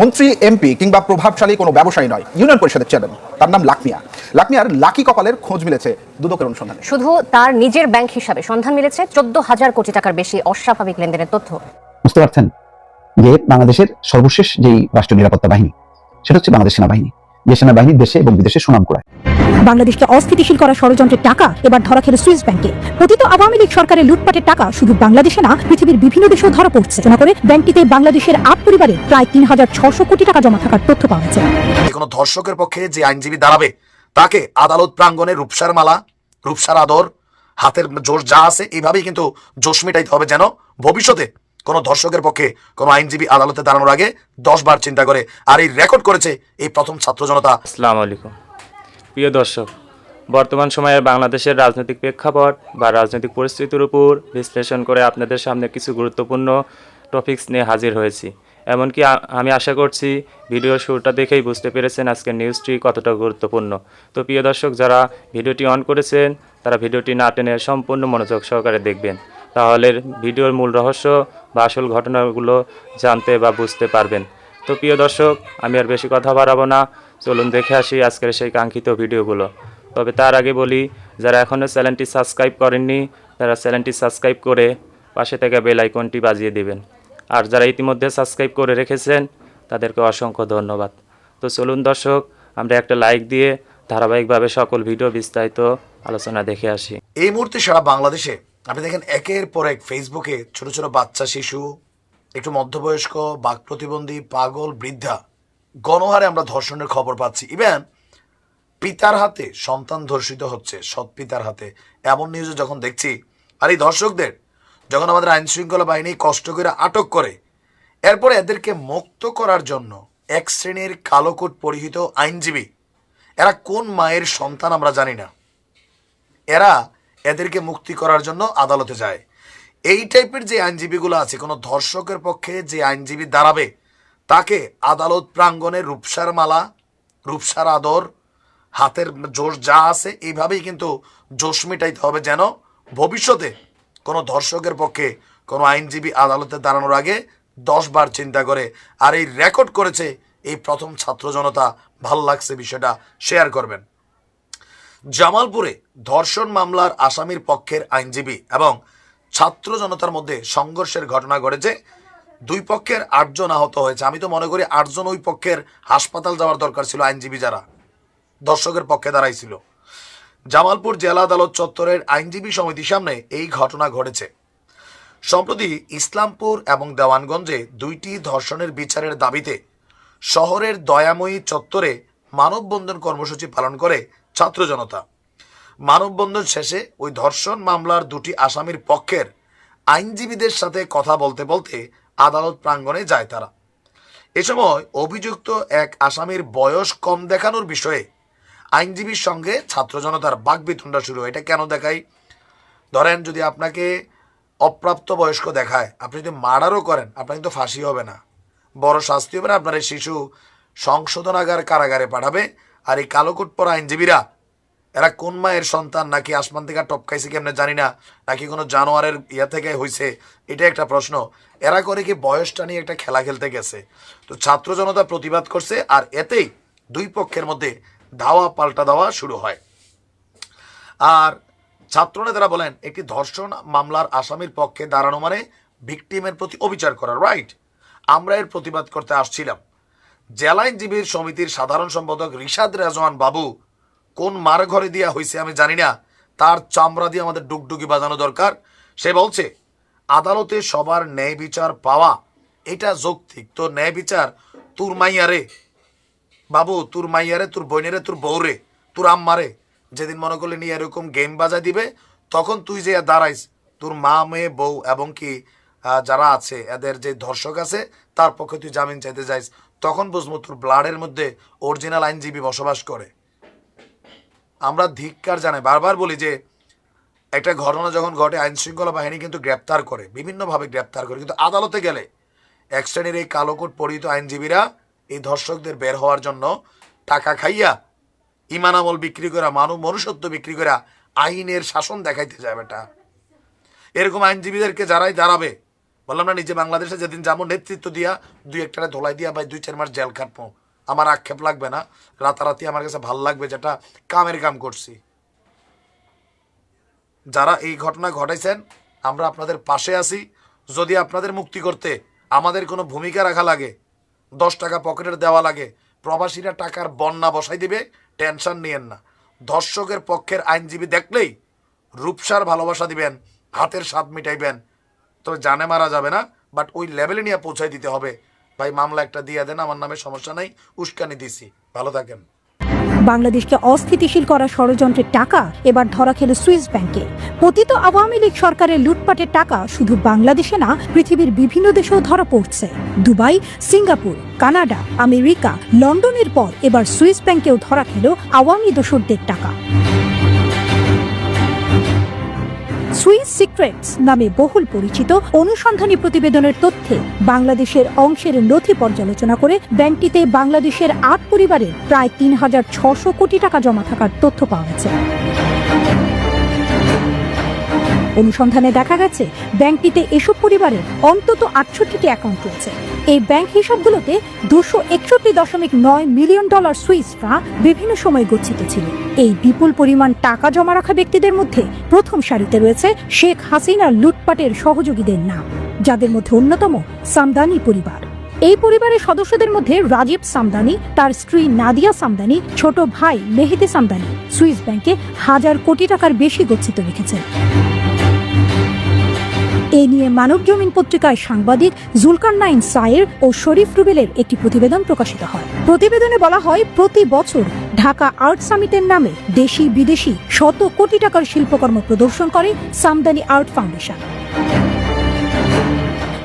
মন্ত্রী এমপি কিংবা প্রভাবশালী কোনো ব্যবসায়ী নয় ইউনিয়ন পরিষদের চেয়ারম্যান। তার নাম লাকমিয়া। লাকমিয়ার লাকি কপালের খোঁজ মিলেছে দুদকের অনুসন্ধানে। শুধু তার নিজের ব্যাংক হিসাবে সন্ধান মিলেছে চোদ্দ হাজার কোটি টাকার বেশি অস্বাভাবিক লেনদেনের তথ্য। বুঝতে পারছেন যে বাংলাদেশের সর্বশেষ যেই রাষ্ট্র নিরাপত্তা বাহিনী সেটা হচ্ছে বাংলাদেশ সেনাবাহিনী। যে সেনাবাহিনী দেশে এবং বিদেশে সুনাম করায় বাংলাদেশকে অস্থিতিশীল করা ষড়যন্ত্রের টাকা এবার ধরা খেল সুইস ব্যাংকে। পতিত আওয়ামী লীগ সরকারের লুটপাটের টাকা শুধু বাংলাদেশে না পৃথিবীর বিভিন্ন দেশেও ধরা পড়ছে। না করে ব্যাংকটিতে বাংলাদেশের আট পরিবারের প্রায় তিন হাজার ছশো কোটি টাকা জমা থাকার তথ্য পাওয়া গেছে। যে কোনো ধর্ষকের পক্ষে যে আইনজীবী দাঁড়াবে তাকে আদালত প্রাঙ্গণে রূপসার মালা রূপসার আদর হাতের জোর যা আছে এইভাবেই কিন্তু জোশ মিটাইতে হবে যেন ভবিষ্যতে। কোনো ধর্ষকের পক্ষে কোনো আইনজীবী আদালতে দাঁড়ানোর আগে দশ বার চিন্তা করে আর এই রেকর্ড করেছে এই প্রথম ছাত্র জনতা। আসসালামু আলাইকুম। প্রিয় দর্শক, বর্তমান সময়ে বাংলাদেশের রাজনৈতিক প্রেক্ষাপট বা রাজনৈতিক পরিস্থিতির উপর বিশ্লেষণ করে আপনাদের সামনে কিছু গুরুত্বপূর্ণ টপিকস নিয়ে হাজির হয়েছি। এমনকি আমি আশা করছি ভিডিও শুরুটা দেখেই বুঝতে পেরেছেন আজকের নিউজটি কতটা গুরুত্বপূর্ণ। তো প্রিয় দর্শক, যারা ভিডিওটি অন করেছেন, তারা ভিডিওটি না টেনে সম্পূর্ণ মনোযোগ সহকারে দেখবেন। তাহলে ভিডিওর মূল রহস্য বা আসল ঘটনাগুলো জানতে বা বুঝতে পারবেন। তো প্রিয় দর্শক, আমি আর বেশি কথা বাড়াবো না। চলুন দেখে আসি আজকের সেই কাঙ্ক্ষিত ভিডিওগুলো। তবে তার আগে বলি, যারা এখনও চ্যানেলটি সাবস্ক্রাইব করেননি, তারা চ্যানেলটি সাবস্ক্রাইব করে পাশে থেকে বেল আইকনটি বাজিয়ে দিবেন। আর যারা ইতিমধ্যে সাবস্ক্রাইব করে রেখেছেন, তাদেরকে অসংখ্য ধন্যবাদ। তো চলুন দর্শক, আমরা একটা লাইক দিয়ে ধারাবাহিকভাবে সকল ভিডিও বিস্তারিত আলোচনা দেখে আসি। এই মুহূর্তে সারা বাংলাদেশে আপনি দেখেন, একের পর এক ফেসবুকে ছোট ছোট বাচ্চা, শিশু, একটু মধ্যবয়স্ক, বাক প্রতিবন্ধী, পাগল, বৃদ্ধা গণহারে আমরা ধর্ষণের খবর পাচ্ছি। ইভেন পিতার হাতে সন্তান ধর্ষিত হচ্ছে, সৎ পিতার হাতে। এমন নিউজে যখন দেখছি, আর এই ধর্ষকদের যখন আমাদের আইন শৃঙ্খলা বাহিনী কষ্ট করে আটক করে, এরপরে এদেরকে মুক্ত করার জন্য এক শ্রেণির কালো কোট পরিহিত আইনজীবী, এরা কোন মায়ের সন্তান আমরা জানি না। এরা এদেরকে মুক্তি করার জন্য আদালতে যায়। এই টাইপের যে আইনজীবীগুলো আছে, কোনো ধর্ষকের পক্ষে যে আইনজীবী দাঁড়াবে, তাকে আদালত প্রাঙ্গণে রূপসার মালা, রূপসার আদর, হাতের জোশ যা আছে, এইভাবেই কিন্তু জোশ মিটাইতে হবে যেন ভবিষ্যতে কোনো ধর্ষকের পক্ষে কোনো আইনজীবী আদালতে দাঁড়ানোর আগে দশ বার চিন্তা করে। আর এই রেকর্ড করেছে এই প্রথম ছাত্র জনতা, ভালো লাগছে বিষয়টা শেয়ার করবেন। জামালপুরে ধর্ষণ মামলার আসামির পক্ষের আইনজীবী এবং ছাত্র জনতার মধ্যে সংঘর্ষের ঘটনা ঘটেছে। দুই পক্ষের আটজন আহত হয়েছে। আমি তো মনে করি আটজন ওই পক্ষের হাসপাতাল যাওয়ার দরকার ছিল, আইনজীবী যারা দর্শকের পক্ষে দাঁড়াইছিল জামালপুর জেলা আদালত চত্বরের আইনজীবী সমিতির সামনে এই ঘটনা ঘটেছে। সম্প্রতি ইসলামপুর এবং দেওয়ানগঞ্জে দুইটি ধর্ষণের বিচারের দাবিতে শহরের দয়াময়ী চত্বরে মানববন্ধন কর্মসূচি পালন করে ছাত্র জনতা। মানববন্ধন শেষে ওই ধর্ষণ মামলার দুটি আসামির পক্ষের আইনজীবীদের সাথে কথা বলতে বলতে আদালত প্রাঙ্গণে যায় তারা। এ সময় অভিযুক্ত এক আসামির বয়স কম দেখানোর বিষয়ে আইনজীবীর সঙ্গে ছাত্র জনতার বাকবিতণ্ডা শুরু এটা কেন দেখাই? ধরেন যদি আপনাকে অপ্রাপ্ত বয়স্ক দেখায়, আপনি যদি মার্ডারও করেন, আপনার কিন্তু ফাঁসি হবে না। বড় শাস্তি হবে না, আপনার শিশু সংশোধনাগার কারাগারে পাঠাবে আর এই কালোকুট পরা আইনজীবীরা, এরা কোন মায়ের সন্তান নাকি আসমান থেকে টপকাইছে কেমনে জানি না, নাকি কোনো জানোয়ারের ইয়া থেকে হয়েছে এটা একটা প্রশ্ন। এরা করে কি বয়সটা নিয়ে একটা খেলা খেলতে গেছে? তো ছাত্র জনতা প্রতিবাদ করছে আর এতেই দুই পক্ষের মধ্যে ধাওয়া পাল্টা দেওয়া শুরু হয়। আর ছাত্রনেতারা বলেন, একটি ধর্ষণ মামলার আসামির পক্ষে দাঁড়ানো মানে ভিকটিমের প্রতি অবিচার করা রাইট আমরা এর প্রতিবাদ করতে আসছিলাম। জেলা আইনজীবীর সমিতির সাধারণ সম্পাদক রিশাদ রেজওয়ান বাবু, কোন মার ঘরে দিয়া হয়েছে আমি জানি না, তার চামড়া দিয়ে আমাদের ডুগডুগি বাজানো দরকার। সে বলছে, আদালতে সবার ন্যায় বিচার পাওয়া, এটা যৌক্তিক। তো ন্যায় বিচার তোর মাইয়ারে বাবু, তোর মাইয়ারে তোর বোনেরে তোর বউরে তোর আম্মারে যেদিন মনে করলে নিয়ে এরকম গেম বাজায় দিবে, তখন তুই যে দাঁড়াইস, তোর মা, মেয়ে, বউ, এবং কি যারা আছে, এদের যে ধর্ষক আছে, তার পক্ষে তুই জামিন চাইতে যাইস। তখন বুঝব তোর ব্লাডের মধ্যে অরিজিনাল আইনজীবী বসবাস করে। আমরা ধিক্কার জানাই, বারবার বলি যে একটা ঘটনা যখন ঘটে আইন শৃঙ্খলা বাহিনী কিন্তু গ্রেপ্তার করে, বিভিন্নভাবে গ্রেপ্তার করে। কিন্তু আদালতে গেলে এক শ্রেণির এই কালোকোট পরিহিত আইনজীবীরা এই ধর্ষকদের বের হওয়ার জন্য টাকা খাইয়া ইমান আমল বিক্রি করা, মানব মনুষ্যত্ব বিক্রি করা আইনের শাসন দেখাইতে যায় বেটা। এরকম আইনজীবীদেরকে যারাই দাঁড়াবে বললাম না, নিজে বাংলাদেশে যেদিন যাব, নেতৃত্ব দিয়া দুই একটা ধোলাই দিয়া ভাই দুই চার মাস জেল কাটবো আমার আক্ষেপ লাগবে না, রাতারাতি আমার কাছে ভালো লাগবে যেটা কামের কাম করছি। যারা এই ঘটনা ঘটাইছেন, আমরা আপনাদের পাশে আছি। যদি আপনাদের মুক্তি করতে আমাদের কোনো ভূমিকা রাখা লাগে, দশ টাকা পকেটের দেওয়া লাগে, প্রবাসীরা টাকার বন্যা বসাই দিবে, টেনশন নিয়েন না। ধর্ষকের পক্ষের আইনজীবী দেখলেই রূপসার ভালোবাসা দিবেন, হাতের স্বাদ মিটাইবেন তবে জানে মারা যাবে না বাট ওই লেভেলে নিয়ে পৌঁছাই দিতে হবে। ভাই, মামলা একটা দিয়ে দেন, আমার নামে সমস্যা নাই, উস্কানি দিছি। ভালো থাকেন। বাংলাদেশকে অস্থিতিশীল করা ষড়যন্ত্রের টাকা এবার ধরা খেল সুইস ব্যাংকে। পতিত আওয়ামী লীগ সরকারের লুটপাটের টাকা শুধু বাংলাদেশে না, পৃথিবীর বিভিন্ন দেশেও ধরা পড়ছে। দুবাই, সিঙ্গাপুর, কানাডা, আমেরিকা, লন্ডনের পর এবার সুইস ব্যাংকেও ধরা খেল আওয়ামী দোসরদের টাকা। সুইস সিক্রেটস নামে বহুল পরিচিত অনুসন্ধানী প্রতিবেদনের তথ্যে বাংলাদেশের অংশের নথি পর্যালোচনা করে ব্যাংকটিতে বাংলাদেশের আট পরিবারের প্রায় তিন হাজার ছশো কোটি টাকা জমা থাকার তথ্য পাওয়া গেছে। অনুসন্ধানে দেখা গেছে, ব্যাংকটিতে এসব পরিবারের অন্তত আটষট্টিটি অ্যাকাউন্ট রয়েছে। এই ব্যাংক হিসাবগুলোতে দুশো একষট্টি দশমিক নয় মিলিয়ন ডলার সুইস ফ্রাঁ বিভিন্ন সময় গচ্ছিত ছিল। এই বিপুল পরিমাণ টাকা জমা রাখা ব্যক্তিদের মধ্যে প্রথম সারিতে রয়েছে শেখ হাসিনার লুটপাটের সহযোগীদের নাম, যাদের মধ্যে অন্যতম সামদানি পরিবার। এই পরিবারের সদস্যদের মধ্যে রাজীব সামদানি, তার স্ত্রী নাদিয়া সামদানি, ছোট ভাই মেহেদি সামদানি সুইস ব্যাংকে হাজার কোটি টাকার বেশি গচ্ছিত রেখেছেন। এ নিয়ে মানব জমিন পত্রিকায় সাংবাদিক জুলকার নাইন সায়ের ও শরীফ রুবেলের একটি প্রতিবেদন প্রকাশিত হয়। প্রতিবেদনে বলা হয়, প্রতি বছর ঢাকা আর্ট সামিটের নামে দেশি বিদেশি শত কোটি টাকার শিল্পকর্ম প্রদর্শন করে সামদানি আর্ট ফাউন্ডেশন।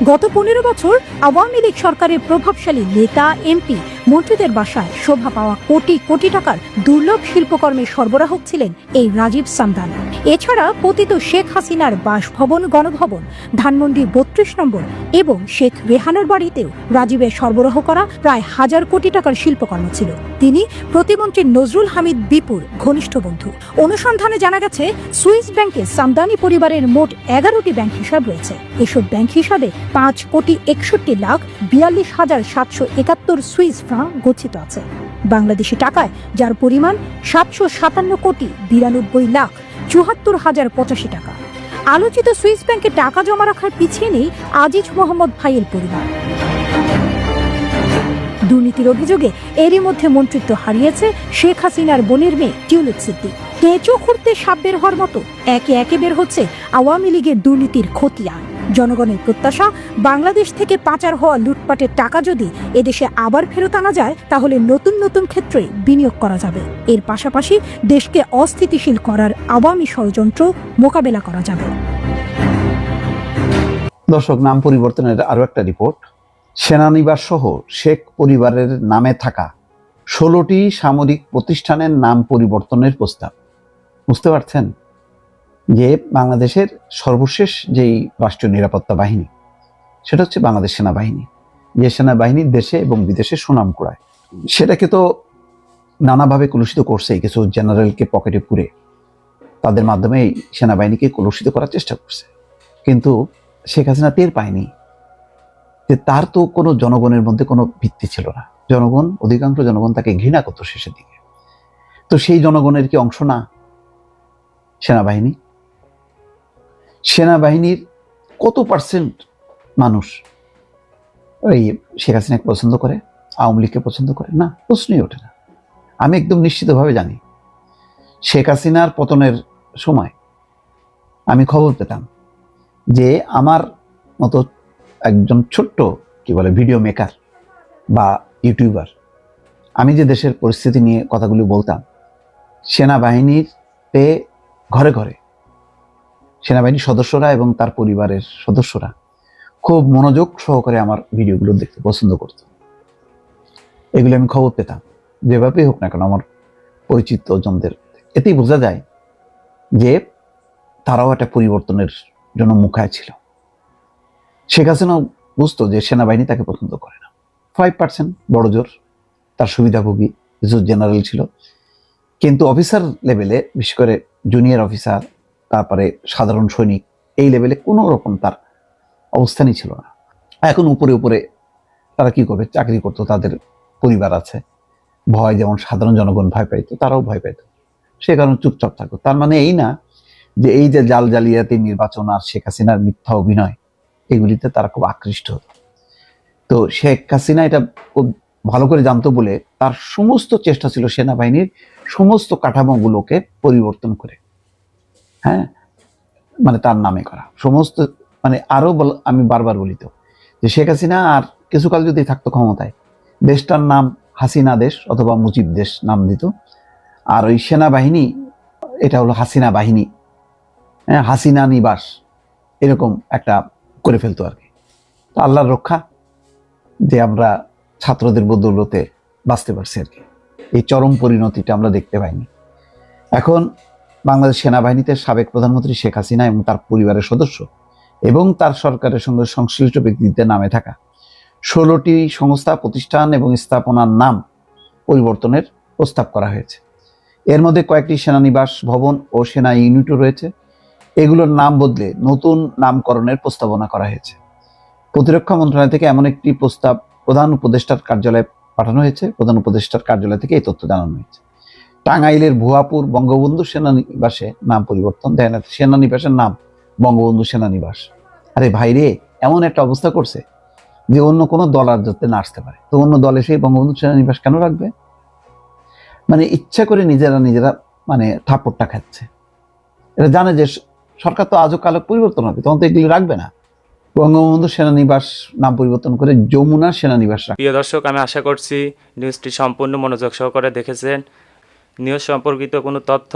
গত পনেরো বছর আওয়ামী লীগ সরকারের প্রভাবশালী নেতা, এমপি মন্ত্রীদের বাসায় শোভা পাওয়া কোটি কোটি টাকার দুর্লভ শিল্পকর্মের সরবরাহক ছিলেন এই রাজীব সামদান। এছাড়া পতিত শেখ হাসিনার বাসভবন, গণভবন, ধানমন্ডি বত্রিশ নম্বর এবং শেখ রেহানার বাড়িতেও রাজীবের সরবরাহ করা প্রায় হাজার কোটি টাকার শিল্পকর্ম ছিল। তিনি প্রতিমন্ত্রী নজরুল হামিদ বিপুর ঘনিষ্ঠ বন্ধু। অনুসন্ধানে জানা গেছে, সুইস ব্যাংকে সামদানি পরিবারের মোট এগারোটি ব্যাংক হিসাব রয়েছে। এসব ব্যাংক হিসাবে পাঁচ কোটি একষট্টি লাখ বিয়াল্লিশ হাজার সাতশো একাত্তর সুইস ফ্রাঁ গচ্ছিত আছে। বাংলাদেশি টাকায় যার পরিমাণ সাতশো সাতান্ন কোটি বিরানব্বই লাখ চুয়াত্তর হাজার পঁচাশি টাকা। আলোচিত সুইস ব্যাংকে টাকা জমা রাখার পিছিয়ে নেই আজিজ মোহাম্মদ ভাইয়ের পরিবার। দুর্নীতির অভিযোগে এরই মধ্যে মন্ত্রিত্ব হারিয়েছে শেখ হাসিনার বোনের মেয়ে টিউলিপ সিদ্দিক। কেঁচো খুঁড়তে সাপ বের হওয়ার মতো একে একে বের হচ্ছে আওয়ামী লীগের দুর্নীতির খতিয়ান। জনগণের প্রত্যাশা, বাংলাদেশ থেকে পাচার হওয়া লুটপাটের টাকা যদি এদেশে আবার ফেরত আনা যায়, তাহলে নতুন নতুন ক্ষেত্রে বিনিয়োগ করা যাবে। এর পাশাপাশি দেশকে অস্থিতিশীল করার আওয়ামী ষড়যন্ত্র মোকাবেলা করা যাবে। দর্শক, নাম পরিবর্তনের আরও একটা রিপোর্ট। সেনানিবাস সহ শেখ পরিবারের নামে থাকা ষোলোটি সামরিক প্রতিষ্ঠানের নাম পরিবর্তনের প্রস্তাব। বুঝতে পারছেন? যে বাংলাদেশের সর্বশেষ যেই রাষ্ট্রীয় নিরাপত্তা বাহিনী, সেটা হচ্ছে বাংলাদেশ সেনাবাহিনী। যে সেনাবাহিনী দেশে এবং বিদেশে সুনাম কুড়ায়। সেটাকে তো নানাভাবে কলুষিত করছে কিছু জেনারেলকে পকেটে পুরে। তাদের মাধ্যমে সেনাবাহিনীকে কলুষিত করার চেষ্টা করছে। কিন্তু শেখ হাসিনা টের পায়নি যে তার তো কোনো জনগণের মধ্যে কোনো ভিত্তি ছিল না। জনগণ, অধিকাংশ জনগণ তাকে ঘৃণা করতো শেষের দিকে। তো সেই জনগণের কি অংশ না সেনাবাহিনী? সেনাবাহিনীর কত পার্সেন্ট মানুষ ওই শেখ হাসিনাকে পছন্দ করে, আওয়ামী লীগকে পছন্দ করে? না, প্রশ্নই ওঠে না। আমি একদম নিশ্চিতভাবে জানি, শেখ হাসিনার পতনের সময় আমি খবর পেতাম যে আমার মতো একজন ছোট্ট, কি বলে ভিডিও মেকার বা ইউটিউবার আমি যে দেশের পরিস্থিতি নিয়ে কথাগুলি বলতাম, সেনাবাহিনীতে ঘরে ঘরে সেনাবাহিনীর সদস্যরা এবং তার পরিবারের সদস্যরা খুব মনোযোগ সহকারে আমার ভিডিওগুলো দেখতে পছন্দ করত। এগুলি আমি খবর পেতাম, যেভাবেই হোক না কেন আমার পরিচিত জনদের এতেই বোঝা যায় যে তারাও একটা পরিবর্তনের জন্য মুখায় ছিল। শেখ হাসিনাও বুঝতো যে সেনাবাহিনী তাকে পছন্দ করে না। ফাইভ পার্সেন্ট বড় জোর, তার সুবিধাভোগী কিছু জেনারেল ছিল। কিন্তু অফিসার লেভেলে, বিশেষ করে জুনিয়র অফিসার তারপরে সাধারণ সৈনিক এই লেভেলে কোনো রকম তার অবস্থানই ছিল না। এখন উপরে উপরে তারা কি করবে? চাকরি করতো, তাদের পরিবার আছে। ভয় যেমন সাধারণ জনগণ ভয় পাইতো, তারাও ভয় পাইতো। সে কারণে চুপচাপ থাকতো। তার মানে এই না যে এই যে জাল জালিয়াতি নির্বাচন আর শেখ হাসিনার মিথ্যা অভিনয়, এগুলিতে তারা খুব আকৃষ্ট হতো। তো শেখ হাসিনা এটা খুব ভালো করে জানতো বলে তার সমস্ত চেষ্টা ছিল সেনাবাহিনীর সমস্ত কাঠামোগুলোকে পরিবর্তন করে। হ্যাঁ? মানে তার নামে করা। সমস্ত মানে আরও আমি বারবার বলি তো, যে শেখ হাসিনা আর কিছুকাল যদি থাকতো ক্ষমতায়, দেশটার নাম হাসিনা দেশ অথবা মুজিব দেশ নাম দিত, আর ওই সেনাবাহিনী, এটা হলো হাসিনা বাহিনী হ্যাঁ হাসিনা নিবাস, এরকম একটা করে ফেলতো আর কি। তো আল্লাহর রক্ষা, যে আমরা ছাত্রদের বদৌলতে বাঁচতে পারছি আর কি। এই চরম পরিণতিটা আমরা দেখতে পাইনি। এখন বাংলাদেশ সেনাবাহিনীতে সাবেক প্রধানমন্ত্রী শেখ হাসিনা এবং তার পরিবারের সদস্য এবং তার সরকারের সঙ্গে সংশ্লিষ্ট ব্যক্তিদের নামে থাকা। ষোলোটি সংস্থা, প্রতিষ্ঠান এবং স্থাপনার নাম পরিবর্তনের প্রস্তাব করা হয়েছে। এর মধ্যে কয়েকটি সেনানিবাস ভবন ও সেনা ইউনিটও রয়েছে। এগুলোর নাম বদলে নতুন নামকরণের প্রস্তাবনা করা হয়েছে। প্রতিরক্ষা মন্ত্রণালয় থেকে এমন একটি প্রস্তাব প্রধান উপদেষ্টার কার্যালয়ে পাঠানো হয়েছে। প্রধান উপদেষ্টার কার্যালয় থেকে এই তথ্য জানানো হয়েছে। টাঙ্গাইলের ভুয়াপুর বঙ্গবন্ধু সেনানিবাসে নাম পরিবর্তন। দেয় সেনানিবাসের নাম, বঙ্গবন্ধু সেনানিবাস। আরে ভাইরে এমন একটা অবস্থা করছে যে অন্য কোনো দল আর যাতে না আসতে পারে। তো অন্য দল এসে বঙ্গবন্ধু সেনানিবাস কেন রাখবে? মানে ইচ্ছা করে নিজেরা নিজেরা মানে থাপ্পড়টা খাচ্ছে। এটা জানে যে সরকার তো আজও কালো পরিবর্তন হবে, তখন তো এগুলি রাখবে না। বঙ্গবন্ধু সেনানিবাস নাম পরিবর্তন করে যমুনা সেনানিবাস প্রিয় দর্শক, আমি আশা করছি নিউজটি সম্পূর্ণ মনোযোগ সহকারে দেখেছেন। নিউজ সম্পর্কিত কোনো তথ্য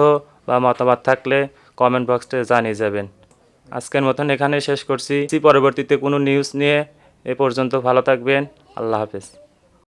বা মতামত থাকলে কমেন্ট বক্সে জানিয়ে যাবেন। আজকের মতন এখানে শেষ করছি। পরবর্তীতে কোনো নিউজ নিয়ে এ পর্যন্ত ভালো থাকবেন। আল্লাহ হাফেজ।